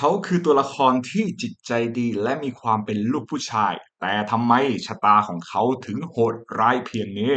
เขาคือตัวละครที่จิตใจดีและมีความเป็นลูกผู้ชาย แต่ทำไมชะตาของเขาถึงโหดร้ายเพียงนี้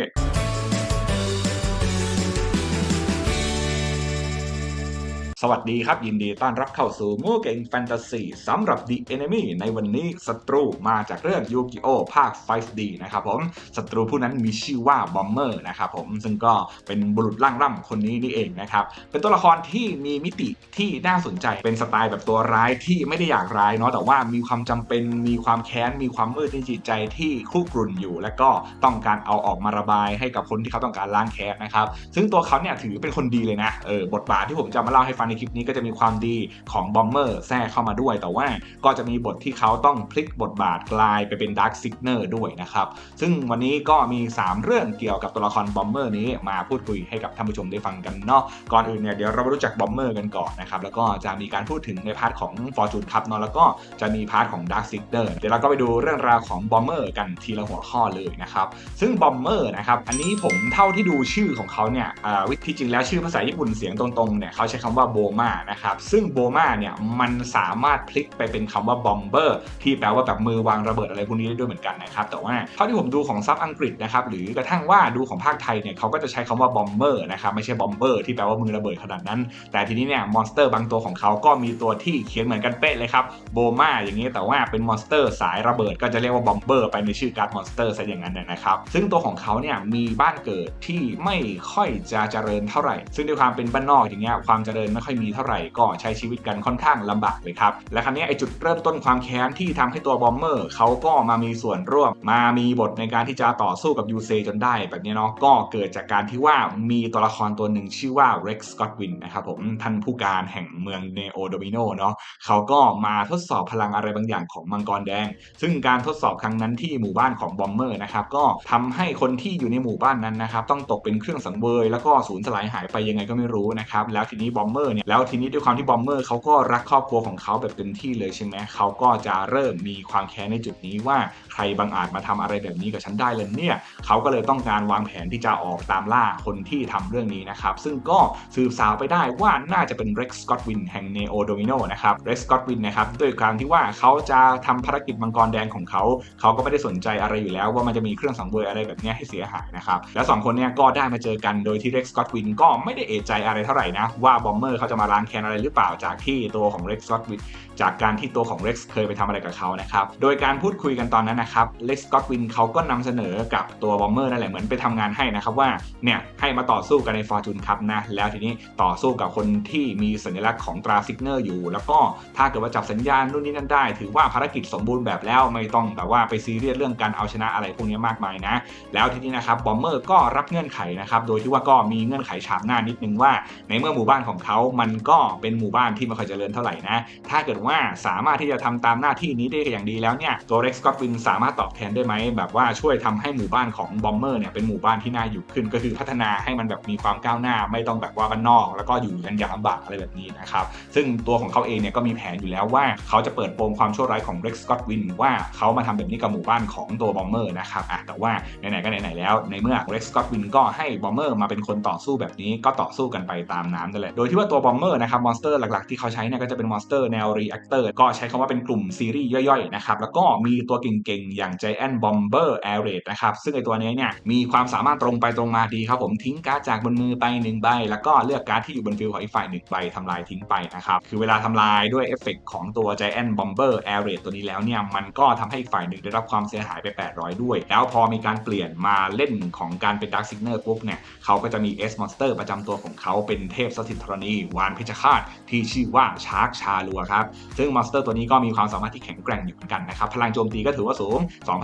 สวัสดีครับ ยินดีต้อนรับเข้าสู่มูเก่งแฟนตาซีสำหรับ The Enemy ในวันนี้ศัตรูมาจากเรื่องยูกิโอภาค 5D นะครับผมศัตรูผู้นั้นมีชื่อว่าบอมเมอร์นะครับผมซึ่งก็เป็นบุรุษร่างร่ำคนนี้นี่เองนะครับ เป็นตัวละครที่มีมิติที่น่าสนใจเป็นสไตล์แบบตัวร้ายที่ไม่ได้อยากร้ายเนาะแต่ว่ามีความจำเป็นมีความแค้นมีความมืดในจิตใจที่คุกรุ่นอยู่ และก็ต้องการเอาออกมาระบายให้กับคนที่เขาต้องการล้างแค้นนะครับซึ่งตัวเขาเนี่ยถือเป็นคนดีเลยนะเออบทบาทที่ผมจะมาเล่าให้ฟังในคลิปนี้ก็จะมีความดีของบอมเมอร์แทรกเข้ามาด้วย แต่ว่าก็จะมีบทที่เขาต้องพลิกบทบาทกลายไปเป็นดาร์คซิกเนอร์ด้วยนะครับ ซึ่งวันนี้ก็มี 3 เรื่องเกี่ยวกับตัวละครบอมเมอร์นี้มาพูดคุยให้กับท่านผู้ชมได้ฟังกันเนาะก่อนอื่นเนี่ยเดี๋ยวเรามารู้จักบอมเมอร์กันก่อนนะครับแล้วก็จะมีการพูดถึงในพาร์ทของ Fortune Cup เนาะแล้วก็จะมีพาร์ทของ Dark s i g n e r เดี๋ยวเราก็ไปดูเรื่องราวของบอมเมอร์กันทีละหัวข้อเลยนะครับซึ่งบอมเมอร์นะครับอันนี้ผมเท่าที่ดูชื่อของเขาเนี่ยอ่าที่จริงแล้วชื่อภาษาญี่ปุ่นเสียงตรงๆเนี่ยเขาใช้คำว่าโบมานะครับ ซึ่งโบมาเนี่ยมันสามารถพลิกไปเป็นคำว่าบอมเบอร์ที่แปลว่าแบบมือวางระเบิดอะไรพวกนี้ได้ด้วยเหมือนกันนะครับ แต่ว่าเท่าที่ผมดูของซับอังกฤษนะครับ หรือกระทั่งว่าดูของภาคไทยเนี่ยเขาก็จะใช้คำว่าบอมเบอร์นะครับ ไม่ใช่บอมเบอร์ที่แปลว่ามือระเบิดขนาดนั้น แต่ทีนี้เนี่ยมอนสเตอร์บางตัวของเขาก็มีตัวที่เขียนเหมือนกันเป๊ะเลยครับโบมาอย่างนี้แต่ว่าเป็นมอนสเตอร์สายระเบิดก็จะเรียกว่าบอมเบอร์ไปในชื่อการ์ดมอนสเตอร์ซะอย่างนั้นนะครับ ซึ่งตัวของเขาเนี่ยมีบ้านเกิดที่ไม่ค่อยจะเจริญเท่าไหร่ ซึ่งด้วยความเป็นบ้านนอกอย่างเงี้ยความเจริญไม่ค่อยมีเท่าไหร่ก็ใช้ชีวิตกันค่อนข้างลำบากเลยครับ และครั้นี้ไอจุดเริ่มต้นความแค้นที่ทำให้ตัวบอมเมอร์เขาก็มามีส่วนร่วม มามีบทในการที่จะต่อสู้กับยูเซจนได้แบบนี้เนาะก็เกิดจากการที่ว่ามีตัวละครตัวหนึ่งชื่อว่าเร็กสกอตวินนะครับผมท่านผู้การแห่งเมืองเนโอโดมิโนเนาะเขาก็มาทดสอบพลังอะไรบางอย่างของมังกรแดง ซึ่งการทดสอบครั้งนั้นที่หมู่บ้านของบอมเมอร์นะครับก็ทำให้คนที่อยู่ในหมู่บ้านนั้นนะครับต้องตกเป็นเครื่องสังเวยแล้วก็สูญสลายหายไปยังไงก็ไม่รู้นะครับแล้วทีนี้บอมเมอร์เนี่ยแล้วทีนี้ด้วยความที่บอมเมอร์เขาก็รักครอบครัวของเขาแบบเต็มที่เลยใช่ไหมเขาก็จะเริ่มมีความแค้นในจุดนี้ว่าใครบังอาจมาทำอะไรแบบนี้กับฉันได้เลยเนี่ยเขาก็เลยต้องการวางแผนที่จะออกตามล่าคนที่ทำเรื่องนี้นะครับซึ่งก็สืบสาวไปได้ว่าน่าจะเป็นเร็กสกอตวินแห่งเนโอโดมิโนนะครับเร็กสกอตวินนะครับด้วยการที่ว่าเขาจะทำภารกิจมังกรแดงของเขาเขาก็ไม่ได้สนใจอะไรอยู่แล้ว ว่ามันจะมีเครื่องสังเวยอะไรแบบนี้ให้เสียหายนะครับแล้วสองคนเนี้ยก็ได้มาเจอกันโดยที่เร็กสกอตวินก็ไม่ได้เอะใจอะไรเท่าไหร่นะว่าบอมเมอร์เขาจะมาล้างแค้นอะไรหรือเปล่าจากที่ตัวของเร็กซ์กอตวินจากการที่ตัวของเร็กซ์เคยไปทำอะไรกับเขานะครับ โดยการพูดคุยกันตอนนั้นนะครับเล็กซ์ก็ตวินเขาก็นำเสนอกับตัวบอมเมอร์นั่นแหละเหมือนไปทำงานให้นะครับว่าเนี่ยให้มาต่อสู้กันในฟอร์จูนครับนะแล้วทีนี้ต่อสู้กับคนที่มีสัญลักษณ์ของตราซิกเนอร์อยู่ แล้วก็ถ้าเกิดว่าจับสัญญาณนู่นนี่นั่นได้ ถือว่าภารกิจสมบูรณ์แบบแล้วไม่ต้องแบบว่าไปซีเรียสเรื่องการเอาชนะอะไรพวกนี้มากมายนะ แล้วทีนี้นะครับบอมเมอร์ก็รับเงื่อนไขนะครับโดยที่ว่าก็มีเงื่อนไขฉาบหน้านิดนึงว่า ในเมื่อหมู่บ้านของเขามันก็เป็นหมู่บ้านที่ไม่ค่อยเจริญเท่าไหร่นะ ถ้าเกิดว่าสามารถที่จะทำตามหน้าที่นี้ได้อย่างดีแล้วเนี่ยตัวเร็กซ์ก็อตวินสามารถตอบแทนได้ไหมแบบว่าช่วยทำให้หมู่บ้านของบอมเมอร์เนี่ยเป็นหมู่บ้านที่น่าอยู่ขึ้นก็คือพัฒนาให้มันแบบมีความก้าวหน้า ไม่ต้องแบบว่าบ้านนอก แล้วก็อยู่กันอย่างลำบากอะไรแบบนี้นะครับซึ่งตัวของเขาเองเนี่ยก็มีแผนอยู่แล้วว่าเขาจะเปิดโปงความชั่วร้ายของเร็กซ์ก็อตวินว่าเขามาทำแบบนี้กับหมู่บ้านของตัวบอมเมอร์นะครับอะแต่ว่าไหนๆก็ไหนๆแล้ว ในเมื่อเร็กซ์ก็อตวินก็ให้บอมเมอร์มาเป็นคนต่อสู้แบบนี้ก็ต่อสู้กันไปตามน้ำนั่นแหละโดยที่ว่าตัวบอมเมอร์นะครับมอนสเตอร์หลักๆที่เขาใช้เนี่ยก็จะเป็นมอนสเตอร์แนวรีแอคเตอร์ก็ใช้คำว่าเป็นกลุ่มซีรีส์ย่อยๆนะครับแล้วก็มีตัวเก่งๆ อย่าง Giant Bomber Air Raid นะครับซึ่งไอตัวนี้เนี่ยมีความสามารถตรงไปตรงมาดีครับผมทิ้งการ์ดจากบนมือไป1ใบแล้วก็เลือกการ์ดที่อยู่บนฟิลของอีกฝ่ายหนึ่งใบทำลายทิ้งไปนะครับคือเวลาทำลายด้วยเอฟเฟกของตัว Giant Bomber Air Raid ตัวนี้แล้วเนี่ยมันก็ทำให้อีกฝ่ายหนึ่งได้รับความเสียหายไป 800 ด้วย แล้วพอมีการเปลี่ยนมาเล่นของการเป็น Dark Signer ปุ๊บเนี่ยเขาก็จะมี S Monster ประจำตัวของเขาเป็นเทพสถิตธรณีวานเพชฌฆาตที่ชื่อว่าชาร์กชาลัวครับ ซึ่งมอนสเตอร์ตัวนี้ก็มีความสามารถที่แข็งแกร่งอยู่เหมือนกันนะครับ พลังโจมตีก็ถือว่าสูง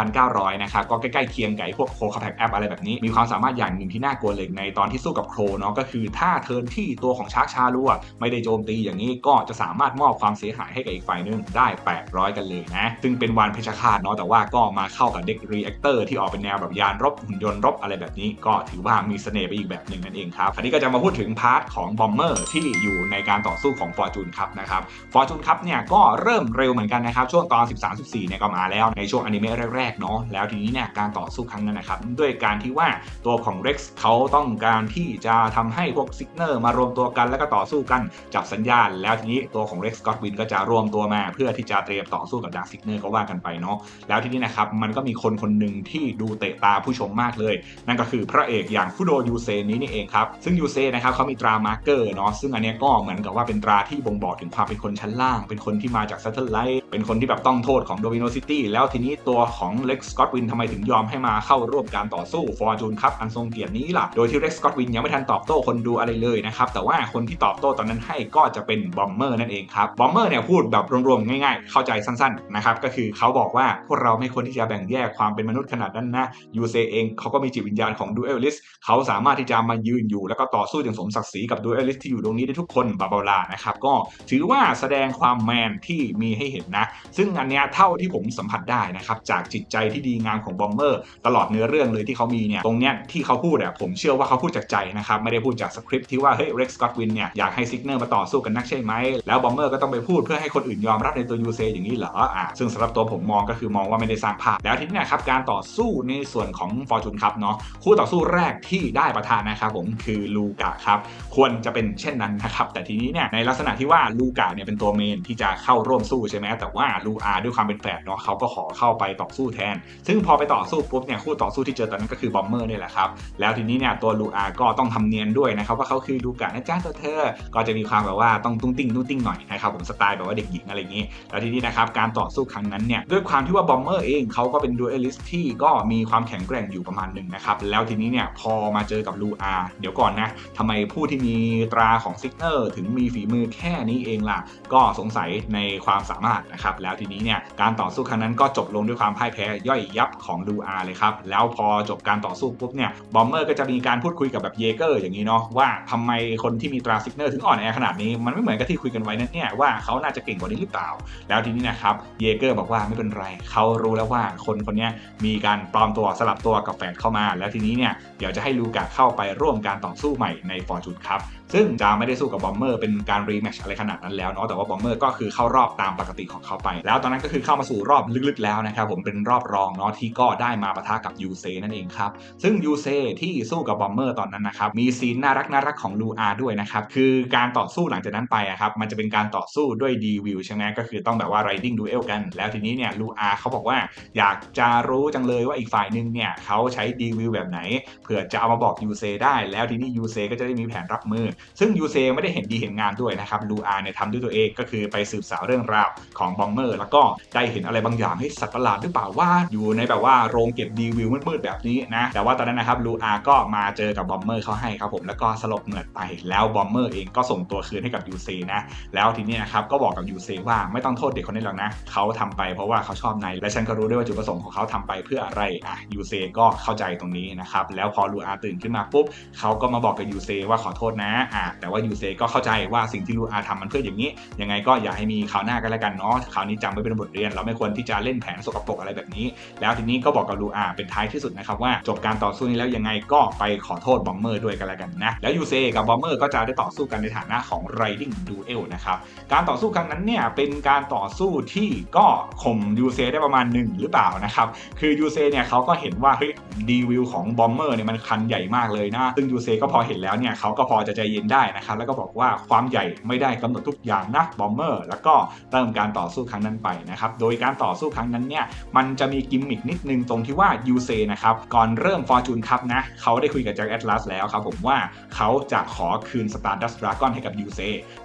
2,900 นะครับ ก็ใกล้ๆเคียงกับพวกโคคาแพกแอปอะไรแบบนี้ มีความสามารถอย่างหนึ่งที่น่ากลัวเลยในตอนที่สู้กับโครเนาะก็คือถ้าเทิร์นที่ตัวของชาร์กชาลัวไม่ได้โจมตีอย่างนี้ก็จะสามารถมอบความเสียหายให้กับอีกฝ่ายนึงได้ 800 กันเลยนะซึ่งเป็นวานเพชฌฆาตเนาะแต่ว่าก็มาเข้ากับเด็กรีแอคเตอร์ที่ออกเป็นแนวแบบยานรบหุ่นยนต์รบอะไรแบบนี้ ก็ถือว่ามีเสน่ห์ไปอีกแบบหนึ่งนั่นเองครับอันนี้ก็จะมาพูดถึงพาร์ทของบอมเมอร์ที่อยู่ในการต่อสู้ของฟอร์จูนครับนะครับฟอร์จูนครับเนี่ยก็เริ่มเร็วเหมือนกันนะครับ ช่วงตอน 13-14เนี่ยก็มาแล้วในช่วงอนิเมะแรกๆเนาะแล้วทีนี้เนี่ยการต่อสู้ครั้งนั้นนะครับด้วยการที่ว่าตัวของ Rex เขาต้องการที่จะทำให้พวกซิกเนอร์มารวมตัวกันแล้วก็ต่อสู้กันจับสัญญาณ แล้วทีนี้ตัวของ Rex Godwin ก็จะรวมตัวมา เพื่อที่จะเตรียมต่อสู้กับดาร์ซิกเนอร์ก็ว่ากันไปเนาะแล้วทีนี้นะครับมันก็มีคนคนหนึ่งที่ดูเตะตาผู้ชมมากเลย นั่นก็คือพระเอกอย่างคุโดยูเซนี้นี่เองครับซึ่งยูเซนะครับเขามีตรามาร์เกอร์เนาะซึ่งอันนี้ยก็เหมือนกับว่าเป็นตราที่บ่งบอกถึงความเป็นคนชั้นล่าง เป็นคนที่มาจากซัตเทอร์ไลท์เป็นคนที่แบบต้องโทษของโดมิโนซิตี้แล้วทีนี้ตัวของเล็กสกอตวินทำไมถึงยอมให้มาเข้าร่วมการต่อสู้ฟอร์จูนครับอันทรงเกียรตินี้ล่ะ โดยที่เล็กสกอตวินยังไม่ทันตอบโต้คนดูอะไรเลยนะครับ แต่ว่าคนที่ตอบโต้ตอนนั้นให้ก็จะเป็นบอมเมอร์นั่นเองครับ บอมเมอร์เนี่ยพูดแบบรวมๆง่ายๆ เข้าใจสั้นๆนะครับ ก็คือเขาบอกว่าพวกเราไม่ควรที่จะแบ่งแยกความเป็นมนุษย์ขนาดนั้นนะยูเซเองเขาก็มีจิตวิญญาณของดูเอลลิสเขาสามารถที่จะมายืนอยู่แล้วก็ต่อสู้อย่างสมศักดิ์ศรีกับดูเอลลิสที่อยู่ตรงนี้ได้ทุกคนบาบาลานะครับก็ถือว่าแสดงความแมนที่มีให้เห็นนะ ซึ่งอันเนี้ยเท่าที่ผมสัมผัสได้นะครับจากจิตใจที่ดีงามของบอมเมอร์ตลอดเนื้อเรื่องเลยที่เขามีเนี่ยตรงเนี้ยที่เขาพูดอะผมเชื่อว่าเขาพูดจากใจนะครับไม่ได้พูดจากสคริปต์ที่ว่าเฮ้ยเร็กซ์กอตวินเนี่ยอยากให้ซิกเนอร์มาต่อสู้กันนักใช่ไหมแล้วบอมเมอร์ก็ต้องไปพูดเพื่อให้คนอื่นยอมรับในตัวยูเซอย่างนี้เหรออะซึ่งสำหรับตัวผมมองก็คือมองว่าไม่ได้สร้างภาพแล้วทีนี้นะครับการต่อสู้ในส่วนของฟอร์จูนครับเนาะคู่ต่อสู้แรกที่ได้ประทานนะครับผมคือลูกะครับควรจะเป็นเช่นนั้นนะครับแต่ทีนี้เนี่ยในลักษณะที่ว่าลูกะเนี่ยเป็นตัวเมนที่จะเข้าร่วมสู้ใช่ไหมแต่ว่าลูอาด้วยความเป็นแฝดเนาะเขาก็ขอเข้าไปต่อสู้แทน ซึ่งพอไปต่อสู้ปุ๊บเนี่ยคู่ต่อสู้ที่เจอตอนนั้นก็คือบอมเมอร์นี่แหละครับแล้วทีนี้เนี่ยตัวลูอาก็ต้องทำเนียนด้วยนะครับว่าเขาคือลูกะนะจ้าตัวเธอ ก็จะมีความแบบว่าต้องตุ้งติ้งตุ้งติ้งหน่อยนะครับผมสไตล์แบบว่าเด็กหญิงอะไรอย่างนี้ แล้วทีนี้นะครับการต่อสู้ครั้งนั้นเนี่ยด้วยความที่ว่าบอมเมอร์เองเขาก็เป็นดูเอลิสที่ก็มีความแข็งแกร่งอยู่ประมาณหนึ่งนะครับแล้วทีนี้เนี่ยพอมาเจอกับลูอาเดี๋ยวก่อนนะทำไมผู้ที่มีตราของซิกเนอร์ถึงมีฝีมือแค่นี้เองล่ะ ก็สงสัยในความสามารถนะครับ แล้วทีนี้เนี่ยการต่อสู้ครั้งนั้นก็จบลงด้วยความพ่ายแพ้ย่อยยับของลูอาเลยครับ แล้วพอจบการต่อสู้ปุ๊บเนี่ยบอมเมอร์ก็จะมีการพูดคุยกับแบบเยเกอร์อย่างนี้เนาะว่าทำไมคนที่มีตราซิกเนอร์ถึงอ่อนแอขนาดนี้มันไม่เหมือนกับที่คุยกันไว้นั่นเนี่ยว่าเขาน่าจะเก่งกว่านี้หรือเปล่า แล้วทีนี้นะครับเยเกอร์บอกว่าไม่เป็นไรเขารู้แล้วว่าคนคนนี้มีการปลอมตัวสลับตัวกับแฟนเข้ามา แล้วทีนี้เนี่ยเดี๋ยวจะให้ลูกาเข้าไปร่วมการต่อสู้ใหม่ในฟอร์จูนครับซึ่งจะไม่ได้สู้กับบอมเมอร์เป็นการรีแมชอะไรขนาดนั้นแล้วเนาะแต่ว่าบอมเมอร์ก็คือเข้ารอบตามปกติของเขาไป แล้วตอนนั้นก็คือเข้ามาสู่รอบลึกๆแล้วนะครับผมเป็นรอบรองเนาะที่ก็ได้มาปะทะกับยูเซนั่นเองครับซึ่งยูเซที่สู้กับบอมเมอร์ตอนนั้นนะครับมีซีนน่ารักน่ารักของลูอาด้วยนะครับคือการต่อสู้หลังจากนั้นไปอะครับมันจะเป็นการต่อสู้ด้วยดีวิวใช่ไหมก็คือต้องแบบว่า riding duel กัน แล้วทีนี้เนี่ยลูอาเขาบอกว่าอยากจะรู้จังเลยว่าอีกฝ่ายหนึ่งเนี่ยเขาใช้ดีวิวแบบไหนเผื่อจะเอามาบอกยูเซได้ แล้วทีนี้ยูเซก็จะได้มีแผนรับมือ ซึ่งยูเซไม่ได้เห็นดีเห็นงามด้วยนะครับลูอาเนี่ยทำด้วยตัวเองก็คือไปสืบสาวเรื่องราวของบอมเมอร์ แล้วก็ได้เห็นอะไรบางอย่างให้สัตว์ประหลาดหรือเปล่าว่าอยู่ในแบบว่าโรงเก็บดีวิวมืดๆแบบนี้นะแต่ว่าตอนนั้นนะครับลูอาก็มาเจอกับบอมเมอร์เขาให้ครับผมแล้วก็สลบเหมือดไปแล้วบอมเมอร์เองก็ส่งตัวคืนให้กับยูเซนะแล้วทีนี้นะครับก็บอกกับยูเซว่าไม่ต้องโทษเด็กคนนี้หรอกนะเขาทำไปเพราะว่าเขาชอบนายและฉันก็รู้ด้วยว่าจุดประสงค์ของเขาทำไปเพื่ออะไรอะยูเซก็เข้าใจตรงนี้นะครับแล้วพอลูอาตื่นขึ้นมาปุ๊บเขาก็มาบอกกับยูเซว่าขอโทษนะอะแต่ว่ายูเซก็เข้าใจว่าสิ่งที่ลูอาทำมันเพื่ออย่างนี้ ยังไงก็อย่าให้มีคราวหน้ากันแล้วกันเนาะคราวนี้จำไว้เป็นบทเรียน เราไม่ควรที่จะเล่นแผนสกปรกอะไรแบบนี้ แล้วทีนี้ก็บอกกับลูอาเป็นท้ายที่สุดนะครับว่าจบการต่อสู้นี้แล้วยังไงก็ไปขอโทษบอมเมอร์ด้วยกันแล้วกันนะแล้วยูเซกับบอมเมอร์ก็จะได้ต่อสู้กันในฐานะของ riding duel นะครับการต่อสู้ครั้งนั้นเนี่ยเป็นการต่อสู้ที่ก็ข่มยูเซได้ประมาณหนึ่งหรือเปล่านะครับคือยูเซเนี่ยเขาก็เห็นว่าเฮ้ยดีวิวของบอมเมอร์เนี่ยมันคันใหญ่มากเลยนะซึ่งยูเซก็พอเห็นแล้วเนี่ยเขาก็พอจะใจเย็นได้นะครับแล้วก็บอกว่าความใหญ่ไม่ได้กำหนดทุกอย่างนะบอมเมอร์แล้วก็เริ่มการต่อสู้ครั้งนั้นไปนะครับโดยการต่อสู้ครั้งนั้นเนี่ยมันจะมีกิมมิกนิดนึงตรงที่ว่ายูเซนะครับก่อนเริ่มฟอร์จูนคัพนะเขาได้คุยกับแจ็คแอตลาสแล้วครับผมว่าเขาจะขอคืนสตาร์ดัสดราก้อนให้กับยูเซ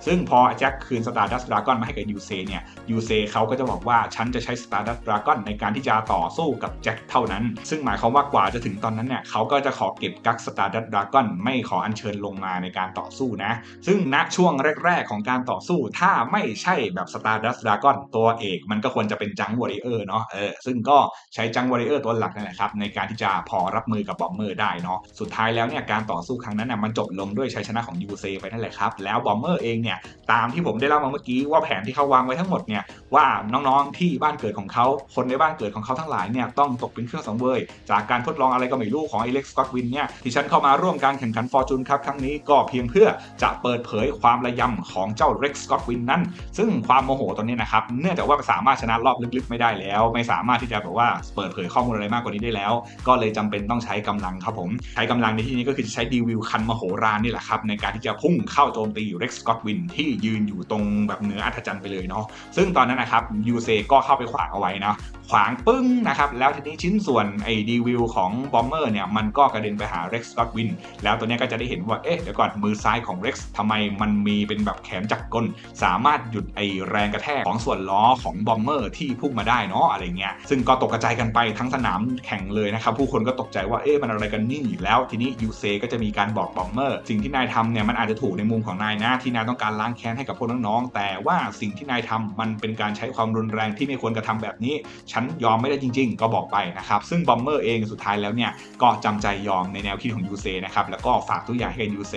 ซึ่งพอแจ็คคืนสตาร์ดัสดราก้อนมาให้กับยูเซเนี่ยยูเซเขาก็จะบอกว่าฉันจะใช้สตาร์ดัสดราก้อนในการที่จะต่อสู้กับแจ็คเท่านั้น ซึ่งหมายความว่ากว่าจะถึงตอนนั้นเนี่ยเขาก็จะขอเก็บกักสตาร์ดัสดราก้อนไม่ขออัญเชิญลงมาในการต่อสู้นะซึ่งณช่วงแรก ๆ ของการต่อสู้ถ้าไม่ใช่แบบ Stardust Dragon ตัวเอกมันก็ควรจะเป็นจังวอริเออร์เนาะเออซึ่งก็ใช้จังวอริเออร์ตัวหลักนั่นแหละครับในการที่จะพอรับมือกับบอมเมอร์ได้เนาะสุดท้ายแล้วเนี่ยการต่อสู้ครั้งนั้นน่ะมันจบลงด้วยชัยชนะของยูเซไปนั่นแหละครับแล้วบอมเมอร์เองเนี่ยตามที่ผมได้เล่ามาเมื่อกี้ว่าแผนที่เขาวางไว้ทั้งหมดเนี่ยว่าน้องๆที่บ้านเกิดของเขาคนในบ้านเกิดของเขาทั้งหลายเนี่ยต้องตกเป็นเครื่องสังเวย จากการทดลองอะไรก็ไม่รู้ของอเล็กซ์สกอตวินเนี่ยที่ฉันเข้ามาร่วมการแข่งขันฟอร์จูนครับครั้งนี้ก็เพียงเพื่อจะเปิดเผยความระยำของเจ้าเร็กสกอตวินนั้น ซึ่งความโมโหตอนนี้นะครับ เนื่องจากว่าสามารถชนะรอบลึกๆ ไม่ได้แล้ว ไม่สามารถที่จะแบบว่าเปิดเผยข้อมูลอะไรมากกว่านี้ได้แล้ว ก็เลยจำเป็นต้องใช้กำลังครับผม ใช้กำลังในที่นี้ก็คือจะใช้ดีวิวคันมโหฬารนี่แหละครับในการที่จะพุ่งเข้าโจมตีเร็กสกอตวินที่ยืนอยู่ตรงแบบเหนืออัธจันทร์ไปเลยเนาะ ซึ่งตอนนั้นนะครับยูเซก็เข้าไปขวางเอาไว้นะขวางปึ้งนะครับแล้วทีนี้ชิ้นส่วนไอ้ดีวิวของบอมเมอร์เนี่ยมันก็กระเด็นไปหาเร็กซ์ก็อตวินแล้วตัวนี้ก็จะได้เห็นว่าเอ๊ะเดี๋ยวก่อนมือซ้ายของเร็กซ์ทำไมมันมีเป็นแบบแขนจักรกล สามารถหยุดไอแรงกระแทกของส่วนล้อของบอมเมอร์ที่พุ่งมาได้เนาะอะไรเงี้ยซึ่งก็ตกกระจายกันไปทั้งสนามแข่งเลยนะครับ ผู้คนก็ตกใจว่าเอ๊ะมันอะไรกันนี่แล้วทีนี้ยูเซก็จะมีการบอกบอมเมอร์สิ่งที่นายทำเนี่ยมันอาจจะถูกในมุมของนายนะที่นายต้องการล้างแค้นให้กับพวกน้องๆแต่ว่าสิ่งที่นายทำมันเป็นการใช้ความรุนแรงที่ไม่ควรกระทำแบบนี้ ฉันยอมไม่ได้จริง ๆ ก็บอกไปนะครับซึ่งบอมเมอร์เองสุดท้ายแล้วเนี่ยก็จำใจยอมในแนวคิดของยูเซนะครับแล้วก็ฝากทุกอย่างให้กับยูเซ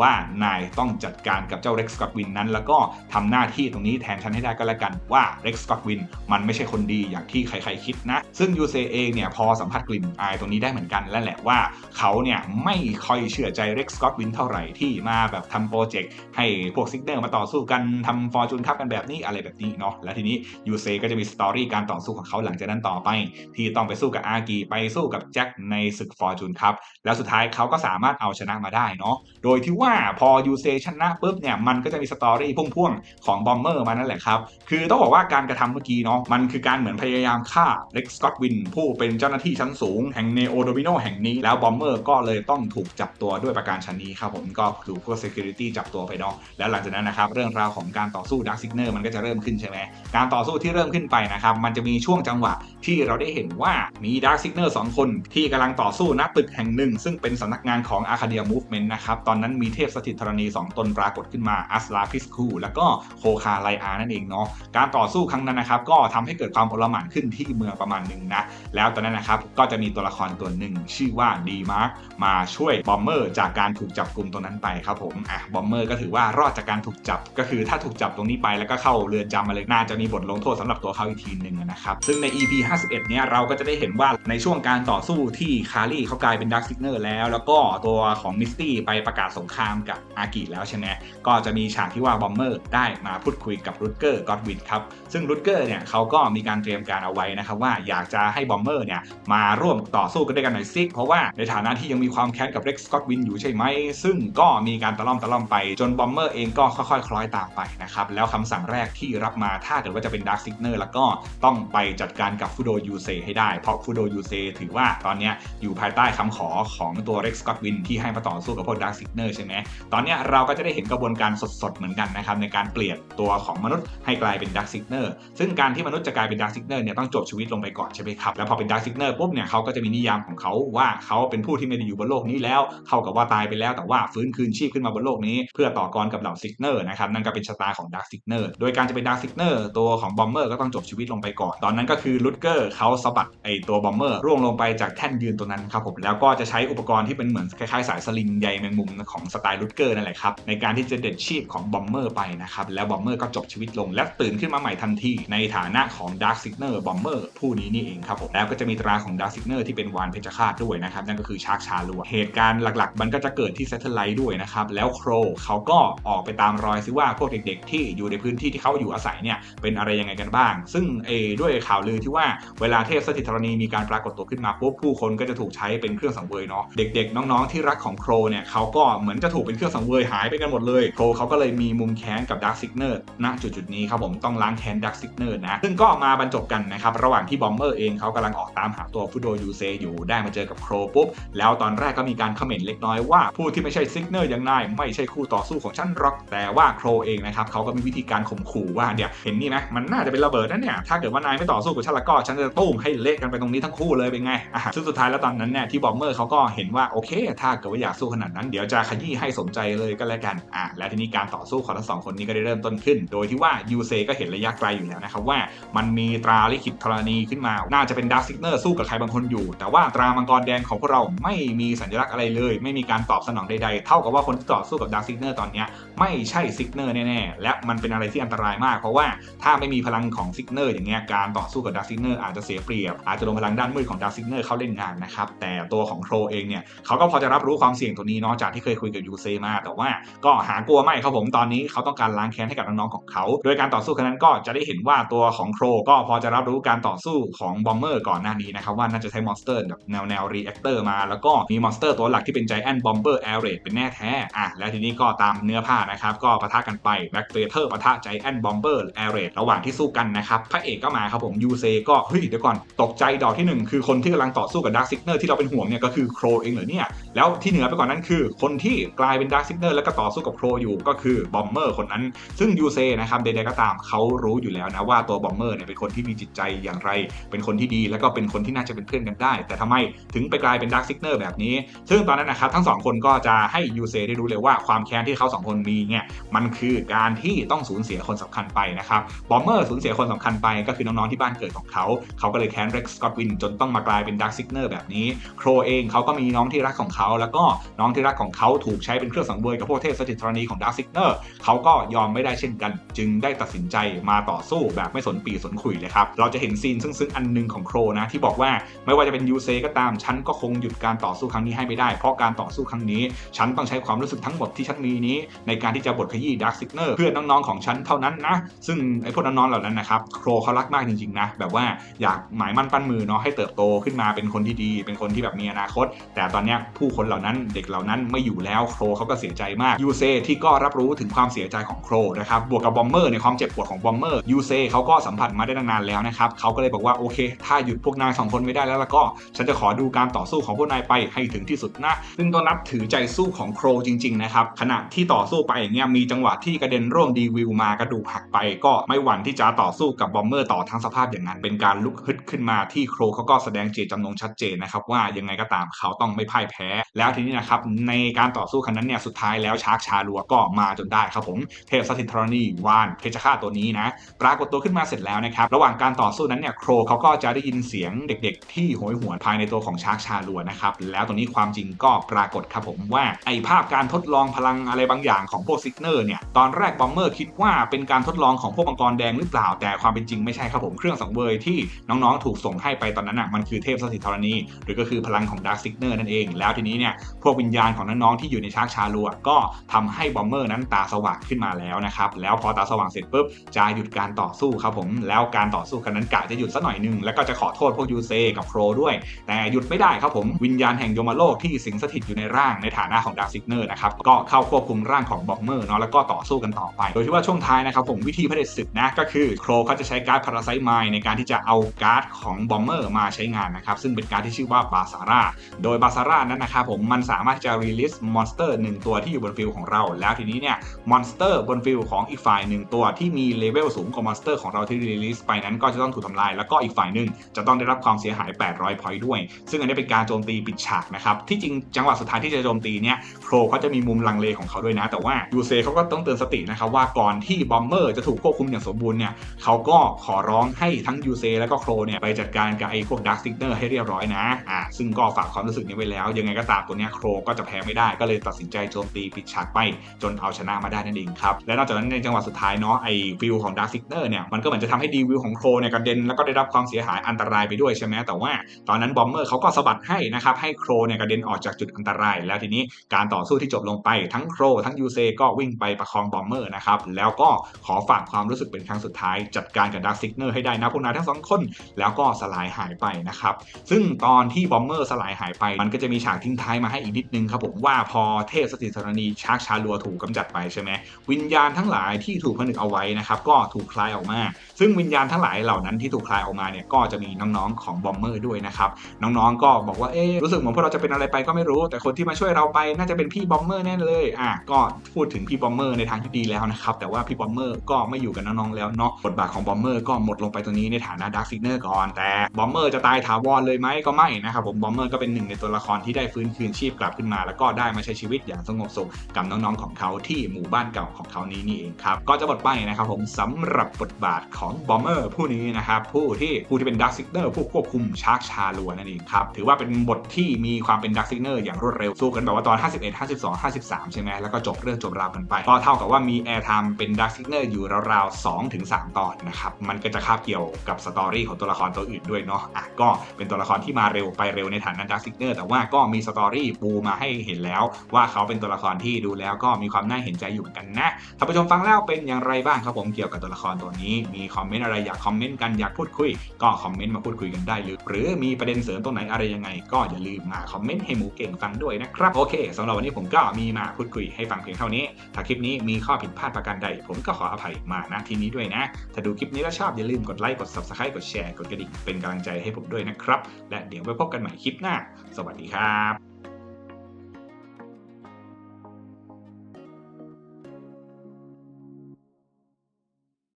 ว่านายต้องจัดการกับเจ้าเร็กซ์กอตวินนั้น แล้วก็ทำหน้าที่ตรงนี้แทนฉันให้ได้ก็แล้วกันว่าเร็กซ์กอตวินมันไม่ใช่คนดีอย่างที่ใครๆคิดนะ ซึ่งยูเซเองเนี่ยพอสัมผัสกลิ่นอายตรงนี้ได้เหมือนกันแล้วแหละว่าเขาเนี่ยไม่ค่อยเชื่อใจเร็กซ์กอตวินเท่าไหร่ที่มาแบบทำโปรเจกต์ให้พวกซิกเนอร์มาต่อสู้กันทำฟอร์จูนคัพกันแบบนี้อะไรแบบนี้เนาะแล้วทีนี้ยูเซก็จะมีสตอรี่การต่อสู้ของเขาหลังจากนั้นต่อไป ที่ต้องไปสู้กับอากีไปสู้กับแจ็คในศึกฟอร์จูนคัพแล้วสุดท้ายเขาก็สามารถเอาชนะมาได้เนาะโดยที่ว่าพอยูเซชนะปุ๊บเนี่ยมันก็จะมีสตอรี่พ่วงๆของบอมเมอร์มานั่นแหละครับ คือต้องบอกว่าการกระทำเมื่อกี้เนาะมันคือการเหมือนพยายามฆ่าเล็กสกอตวินผู้เป็นเจ้าหน้าที่ชั้นสูงแห่งเนโอโดมิโนแห่งนี้แล้วบอมเมอร์ก็เลยต้องถูกจับตัวด้วยประการชนนี้ครับผมก็ถูกพวก security จับตัวไปเนาะแล้วหลังจากนั้นนะครับเรื่องราวของการต่อสู้ดักซิกเนอร์มันก็จะเริ่มขึ้นใช่ไหมการต่อสู้ที่เริ่มขึ้นไปนะครับมันจะมีช่วงจังหวะที่เราได้เห็นว่ามีดักซิกเนอร์สองคนที่กำลังต่อสู้ณตึกแห่งหนึ่ง ซึ่งเป็นสำนักงานของอาคาเดียมูฟเมนต์นะครับตอนนั้นมีเทพสถิตธรณีสองตนปรากฏขึ้นมาอัสลาพิสคูแล้วก็โคคาไลอานั่นเองเนาะการต่อสู้ครั้งนั้นนะครับก็ทำให้เกิดความโอลหม่านขึ้นที่เมืองประมาณหนึ่งนะแล้วตอนนั้นนะครับก็จะมีตัวละครตัวหนึ่งชื่อว่าดีมาร์กมาช่วยบอมเมอร์จากการถูกจับกลุ่มตรงนั้นไปครับผมอะบอมเมอร์ก็ถือว่ารอดจากการถูกจับก็คือถ้าถูกจับตรงนี้ไปแล้วก็เข้าเรือนจำมาเลยน่าจะมีบทลงโทษสำหรับตัวเขาอีกทีหนึ่งนะครับซึ่งใน EP 51 เนี้ยเราก็จะได้เห็นว่าในช่วงการต่อสู้ที่คารี่เขากลายเป็นดักซิกเนอร์แล้ว แล้วก็ตัวของมิสตี้ไปประกาศสงครามกับอากิแล้วใช่ไหมก็จะมีฉากที่ว่าบอมเมอร์ได้มาพูดคุยกับรูดเกอร์กอดวินครับซึ่งรูดเกอร์เนี่ยเขาก็มีการเตรียมการเอาไว้นะครับว่าอยากจะให้บอมเมอร์เนี่ยมาร่วมต่อสู้กันด้วยกันหน่อยซิเพราะว่าในฐานะที่ยังมีความแค้นกับเร็กสกอตวินอยู่ใช่ไหมซึ่งก็มีการตะล่อมตะล่อมไปจนบอมเมอร์เองก็ค่อยๆ คล้อยตามไปนะครับแล้วคำสั่งแรกที่รับมาถ้าเกิดว่าจะเป็นดาร์คซิกเนอร์แล้วก็ต้องไปจัดการกับฟูโดยูเซให้ได้ เพราะฟูโดยูเซถือว่าตอนนี้อยู่ภายใต้คำขอของตัวเร็กสกอตวินที่ให้มาต่อสู้กับพวกดาร์คซิกเนอร์ใช่ไหมตอนนี้เราก็จะได้เห็นกระบวนการสดๆ เหมือนกันนะครับในการเปลี่ยนตัวของมนุษย์ให้กลายเป็นดาร์คซิกเนอร์ซึ่งการที่มนุษย์จะกลายเป็นดาร์คซิกเนอร์เนี่ยต้องจบชีวิตลงไปก่อนใช่ไหมครับแล้วพอเป็นดาร์คซิกเนอร์ปุ๊บเนี่ยเขาก็จะมีนิยามของเขาว่าเขาเป็นผู้ที่ไม่ได้อยู่บนโลกนี้แล้วเท่ากับว่าตายไปแล้วแต่ว่าฟื้นคืนชีพขึ้นมาบนโลกนี้ เพื่อต่อกรกับเหล่าซิกเนอร์นะครับนั่นก็เป็นชะตาของดาร์คซิกเนอร์โดยการจะเป็นดาร์คซิกเนอร์ตัวของบอมเมอร์ก็ต้องจบชีวิตลงไปก่อน ตอนนั้นก็คือลุดเกอร์เขาสะบัดไอตัวบอมเมอร์ร่วงลงไปจากแท่นยืนตัวนั้นครับผมแล้วก็จะใช้อุปกรณ์ที่เป็นเหมือนคล้ายๆสายสลิงใยแมงมุมของสไตล์ลุดเกอร์นั่นแหละครับ ในการที่จะเด็ดชีพของบอมเมอร์ไปนะครับ แล้วบอมเมอร์ก็จบชีวิตลง และตื่นขึ้นมาใหม่ทันที ในฐานะของดาร์คซิกเนอร์บอมเมอร์ผู้นี้นี่เองครับผมแล้วก็จะมีตราของดาร์คซิกเนอร์ที่เป็นวานเพชฌฆาตด้วยนะครับ นั่นก็คือชาร์กชาลัวเหตุการณ์หลักๆ มันก็จะเกิดที่เซตเทอร์ไลท์ด้วยนะครับแล้วโครเขาก็ออกไปตามรอยซิว่าพวกเด็กๆ ที่อยู่ในพื้นที่ที่เขาอยู่อาศัยเนี่ยเป็นอะไรยังไงกันบ้าง ซึ่งเอด้วยข่าวลือที่ว่าเวลาเทพสถิตธรณีมีการปรากฏตัวขึ้นมาปุ๊บผู้คนก็จะถูกใช้เป็นเครื่องสังเวยเนาะเด็กๆ น้องๆที่รักของโครเนี่ยเขาก็เหมือนจะถูกเป็นเครื่องสังเวยหายไปกันหมดเลยโครเขาก็เลยมีมุมแค้นกับดาร์คซิกเนอร์ณจุดๆนี้ครับผมต้องล้างแค้นดาร์คซิกเนอร์นะซึ่งก็มาบรรจบกันนะครับระหว่างที่บอมเมอร์เองเขากำลังออกตามหาตัวฟูโดยูเซอยู่ได้มาเจอกับโครปุ๊บแล้วตอนแรกก็มีการคอมเมนต์เล็กน้อยว่าผู้ที่ไม่ใช่ซิกเนอร์อย่างนายไม่ใช่คู่ต่อสู้ของฉันหรอกแต่ว่าโครเองนะครับเขาก็มีวิธีการข่มขู่ว่าเนี่ยเห็นนี่ไหมมันน่าจะเป็นระเบิดนะเนี่ยถ้าเกิดว่านายไม่ต่อสู้กับฉันแล้วก็ฉันจะตุ้มให้เละกันไปตรงนี้ทั้งคู่เลยเป็นไงอะซึ่งสุดท้ายแล้วตอนนั้นเนี่ยที่บอมเมอร์เขาก็เห็นว่าโอเค ถ้าเกิดว่าอยากสู้ขนาดนั้นเดี๋ยวจะขยี้ให้สมใจเลยก็แล้วกันอะและทีนี้การต่อสู้ของทั้งสองคนนี้ก็ได้เริ่มต้นขึ้น โดยที่ว่ายูเซก็เห็นระยะไกลอยู่แล้วนะครับว่ามันมีตราลิขิตธรณีขึ้นมา น่าจะเป็นดาร์ซิกเนอร์สู้กับใครบางคนอยู่ แต่ว่าตรามังกรแดงของพวกเราไม่มีสัญลักษณ์อะไรเลย ไม่มีการตอบสนองใดๆ เท่ากับว่าคนที่ต่อสู้กับดาร์ซิกเนอร์ตอนนี้ไม่ใช่ซิกเนอร์แน่ๆ และมันเป็นอะไรที่อันตรายมาก เพราะว่าถ้าไม่มีพลังของซิกเนอร์อย่างเงี้ยการต่อสู้กับดาร์ซิเนอร์อาจจะเสียเปรียบ อาจจะโดนพลังด้านมืดของดาร์ซิเนอร์เข้าเล่นงานนะครับ แต่ตัวของโครเองเนี่ยเขาก็พอจะรับรู้ความเสี่ยงตัวนี้เนาะจากที่เคยคุยกับยูเซมา แต่ว่าก็หากลัวไม่ครับผมตอนนี้เขาต้องการล้างแค้นให้กับน้องๆของเขา โดยการต่อสู้ครั้งนั้นก็จะได้เห็นว่าตัวของโครก็พอจะรับรู้การต่อสู้ของบอมเมอร์ก่อนหน้านี้นะครับว่าน่าจะใช้มอนสเตอร์แบบแนวแนวรีแอคเตอร์มาแล้วก็มีมอนสเตอร์ตัวหลักที่เป็นไจแอนบอมเบอร์แอร์เรดเป็นแน่แท้อะแล้วทีนี้ก็ตามเนื้อผ้านะครับก็ปะทะกันไปแบ็กเฟเธอร์ปะทะไจแอนบอมเบอร์แอร์เรดระหว่างที่สู้กันนะครับพระเอกก็มาครับผมยูเซก็เฮ้ยเดี๋ยวก่อนตกใจดอกที่หนึ่งคือคนที่กำลังต่อสู้กับดาร์ซิกเนอร์ที่เราเป็นห่วงเนี่ยก็คือโครเองเหรอเนี่ยแล้วที่เหนือไปกว่อนนั้นคือ คนที่กลายเป็นดาร์ซิกเนอร์แล้วก็ต่อสู้กับโครอยู่ก็คือบอมเมอร์คนนั้น ซึ่งยูเซนะครับใดๆก็ตามเขารู้อยู่แล้วนะว่าตัวบอมเมอร์เนี่ยเป็นคนที่มีจิตใจอย่างไร เป็นคนที่ดีแล้วก็เป็นคนที่น่าจะเป็นเพื่อนกันได้ แต่ทำไมถึงไปกลายเป็นดาร์ซิกเนอร์แบบนี้ ซึ่งตอนนั้นนะครับทั้งสองคนก็จะให้ยูเซได้รู้เลยว่าความแค้นที่เขาสองคนมีเนี่ยมันคือการที่ต้องสูญเสียคนสำคัญไปนะครับบอมเมอร์สูญเสียคนสำคัญไปก็คือน้องๆที่บ้านเกิดของเขา เขาก็เลยแค้นเร็กสกอตวินจนต้องมากลายเป็นดาร์ s ซิกเนอร์แบบนี้ โครเองเขาก็มีน้องที่รักของเขา แล้วก็น้องที่รักของเขาถูกใช้เป็นเครื่องสังเวยกับพวกเทพสถิตธรณีของดาร์ s ซิกเนอร์เขาก็ยอมไม่ได้เช่นกัน จึงได้ตัดสินใจมาต่อสู้แบบไม่สนปีสนขุยเลยครับเราจะเห็นซีนซึ่งซึ่งอันหนึงของโครนะที่บอกว่าไม่ว่าจะเป็นยูเซก็ตามฉันก็คงหยุดการต่อสู้ครั้งนี้ให้ไม่ได้ เพราะการต่อสู้ครั้งนี้ ฉันต้องใช้ความรู้สึกทั้งหมดที่ฉันมีนี้ในการที่จะบดขยี้ดาร์ s ซิกเนอร์เพื่อน้องๆของฉันเท่านั้นนะ ซึ่งไอ้พวกน้องๆเหล่านั้นนะครับโครเขารักมากจริงๆนะแบบว่าอยากหมายมั่นปั้นมือเนาะให้เติบโตขึ้นมาเป็นคนที่ดี เป็นคนที่แบบมีอนาคต แต่ตอนนี้ผู้คนเหล่านั้นเด็กเหล่านั้นไม่อยู่แล้วโครเขาก็เสียใจมากยูเซที่ก็รับรู้ถึงความเสียใจของโครนะครับบวกกับบอมเมอร์ในความเจ็บปวดของบอมเมอร์ยูเซเขาก็สัมผัสมาได้นานๆแล้วนะครับเขาก็เลยบอกว่าโอเค ถ้าหยุดพวกนายสองคนไม่ได้แล้วแล้วก็ ฉันจะขอดูการต่อสู้ของพวกนายไปให้ถึงที่สุดนะซึ่งต้องนับถือใจสู้ของโครจริง ๆ นะครับขณะที่ต่อสู้ไปอย่างเงี้ยมีจังหวะที่กระเด็นร่วงดีวิวมากระดูกหักไป ก็ไม่หวั่นที่จะต่อสู้กับบอมเมอร์ต่อทั้งสภาพอย่างนั้น เป็นการลุกฮึดขึ้นมาที่โครเขาก็แสดงเจตจำนงชัดเจนนะครับว่ายังไงก็ตามเขาต้องไม่พ่ายแพ้ แล้วทีนี้นะครับในการต่อสู้ครั้งนั้นเนี่ยสุดท้ายแล้วชาร์กชาลัวก็มาจนได้ครับผมเทพสถิตธรณีวานเพชฌฆาตตัวนี้นะปรากฏตัวขึ้นมาเสร็จแล้วนะครับระหว่างการต่อสู้นั้นเนี่ยโครเขาก็จะได้ยินเสียงเด็ก ๆ ที่โหยหวนภายในตัวของชาร์กชาลัวนะครับแล้วตรงนี้ความจริงก็ปรากฏครับผมว่าไอภาพการทดลองพลังอะไรบางอย่างของพวกซิกเนอร์เนี่ยตอนแรกบอมเมอร์คิดว่าเป็นการทดลองของพวกมังกรแดงหรือเปล่า แต่ความเป็นจริงไม่ใช่ครับผมเครื่องสังเวยที่น้องๆ ถูกส่งให้ไปตอนนั้นอะมันคือเทพสถิตธรณีหรือก็คือพลังของดาร์ s ซิกเนอร์นั่นเอง แล้วทีนี้เนี่ยพวกวิญญาณของน้องๆที่อยู่ในชาร์กชาลัวก็ทำให้บอมเมอร์นั้นตาสว่างขึ้นมาแล้วนะครับแล้วพอตาสว่างเสร็จปุ๊บจะหยุดการต่อสู้ครับผมแล้วการต่อสู้กันนั้นกะจะหยุดสักหน่อยนึงแล้วก็จะขอโทษพวกยูเซกับโครด้วย แต่หยุดไม่ได้ครับผมวิญญาณแห่งโยมโลกที่สิงสถิตอยู่ในร่างในฐานะของดาร์ซิกเนอร์นะครับก็เข้าควบคุมร่างของบอมเมอร์เนาะแล้วก็ต่อสู้กันต่อไป โดยที่ว่าช่วงท้ายนะครับผมวิธีเผด็จศึกนะก็คือโครเขาจะใช้การ์ดพาราไซต์ไมในการที่จะเอาการ์ดของบอมเมอร์มาใช้งานนะครับซึ่งเป็นการ์ดที่ชื่อว่าบาซาร่าโดยบาซาร่านั้นนะครับผมมันสามารถจะรีลิสมอนสเตอร์หนึ่งตัวที่อยู่บนฟิลของเรา แล้วทีนี้เนี่ยมอนสเตอร์บนฟิลของอีกฝ่ายหนึ่งตัวที่มีเลเวลสูงกว่ามอนสเตอร์ของเราที่รีลิสไปนั้นก็จะต้องถูกทำลาย แล้วก็อีกฝ่ายหนึ่งจะต้องได้รับความเสียหาย 800 พอยต์ด้วย ซึ่งอันนี้เป็นการโจมตีปิดฉากนะครับที่จริงจังหวะสุดท้ายที่จะโจมตีเนี่ยโครเขาจะมีมุมลังเลของเขาด้วยนะ แต่ว่ายูเซเขาก็ต้องเตือนสตินะครับว่าก่อนที่บอมเมอร์จะถูกควบคุมอย่างสมบูรณ์เนี่ยเขาก็ขอร้องให้ทั้งยูเซแล้วก็โครเนี่ยไปจัดการกับไอ้พวกดาร์ s ซิกเนอร์ให้เรียบร้อยนะอ่าซึ่งก็ฝากความรู้สึกนี้ไว้แล้ว ยังไงก็ตามตัวเนี้ยโครก็จะแพ้ไม่ได้ก็เลยตัดสินใจโจมตีปิดฉากไปจนเอาชนะมาได้นั่นเองครับและนอกจากนั้นในจังหวะสุดท้ายเนาะไอ้ฟิลของดาร์ s ซิกเนอร์เนี่ยมันก็เหมือนจะทำให้ดีวิวของโครเนี่ยกระเด็นแล้วก็ได้รับความเสียหายอันตรายไปด้วยใช่ไหมแต่ว่าตอนนั้นบอมเมอร์เขาก็สะบัดให้นะครับให้โครเนี่ยกระเด็นออกจากจุดอันตราย แล้วทีนี้การต่อสู้ที่จบลงไปทั้งโครทั้งยูเซก็วิ่งไปประคองบอมเมอร์นะครับ แล้วก็ขอฝากความรู้สึกเป็นครั้งสุดท้ายจัดการกับดาร์ซิกเนอร์ให้ได้นะพวกนายทั้งสองคน แล้วก็สลายหายไปนะครับ ซึ่งตอนที่บอมเมอร์สลายหายไป มันก็จะมีฉากทิ้งท้ายมาให้อีกนิดนึงครับผมว่าพอเทพสถิตธรณีชาร์กชาลัวถูกกำจัดไปใช่ไหมวิญญาณทั้งหลายที่ถูกผนึกเอาไว้นะครับก็ถูกคลายออกมา ซึ่งวิญญาณทั้งหลายเหล่านั้นที่ถูกคลายออกมาเนี่ยก็จะมีน้องๆของบอมเมอร์ด้วยนะครับน้องๆก็บอกว่าเอ๊รู้สึกเหมือนพวกเราจะเป็นอะไรไปก็ไม่รู้ แต่คนที่มาช่วยเราไปน่าจะเป็นพี่บอมเมอร์แน่เลยอะก็พูดถึงพี่บอมเมอร์ในทางที่ดีแล้วนะครับแต่ว่าพี่บอมเมอร์ก็ไม่อยู่กับน้องๆแล้วเนาะบทบาทของบอมเมอร์ก็หมดลงไปตรงนี้ในฐานะดาร์ s ซิกเนอร์ก่อนแต่บอมเมอร์จะตายถาวรเลยไหมก็ไม่นะครับผมบอมเมอร์ก็เป็นหนึ่งในตัวละครที่ได้ฟื้นคืนชีพกลับขึ้นมา แล้วก็ได้มาใช้ชีวิตอย่างสงบสุขกับน้องๆของเขาที่หมู่บ้านเก่าของเขานี้นี่เองครับก็จะหมดไปนะครับผมสำหรับบทบาทของบอมเมอร์ผู้นี้นะครับผู้ที่ผู้ที่เป็นดาร์ s ซิกเนอร์ผู้ควบคุมชาร์กชาลัวนั่นเองครับถือว่าเป็นบทที่มีความเป็นดาร์ s ซิกเนอร์อย่างรวดเร็วสู้กันแบบว่าตอน 51 52 53 ใช่ไหมแล้วก็จบเรื่องจบราวกันไปก็เท่ากับว่ามีแอร์ไทม์เป็นดาร์ s ซิกเนอร์อยู่ราวๆ2ถึง3ตอนนะครับมันก็จะคาบเกี่ยวกับสตอรี่ของตัวละครตัวอื่นด้วยเนาะอะก็เป็นตัวละครที่มาเร็วไปเร็วในฐานะดักซิกเนอร์แต่ว่าก็มีสตอรี่ปูมาให้เห็นแล้ว ว่าเขาเป็นตัวละครที่ดูแล้วก็มีความน่าเห็นใจอยู่เหมือนกันนะท่านผู้ชมฟังแล้วเป็นอย่างไรบ้างครับผมเกี่ยวกับตัวละครตัวนี้ มีคอมเมนต์อะไรอยากคอมเมนต์กันอยากพูดคุย ก็คอมเมนต์มาพูดคุยกันได้หรือหรือมีประเด็นเสริมตรงไหนอะไรยังไง ก็อย่าลืมมาคอมเมนต์ให้หมูเก่งฟังด้วยนะครับโอเคสำหรับวันนี้ผมก็มีมาพูดคุยให้ฟังเพียงเท่านี้ ถ้าคลิปนี้มีข้อผิดพลาดประการใด ผมก็ขออภัยมาณที่นี้ด้วยนะ ถ้าดูคลิปนี้แล้วชอบอย่าลืมกดไลค์ กด subscribe กดแชร์ กดกระดิ่งเป็นกำลังใจให้ผมด้วยนะครับ และเดี๋ยวไว้พบกันใหม่คลิปหน้า สวัสดีครับ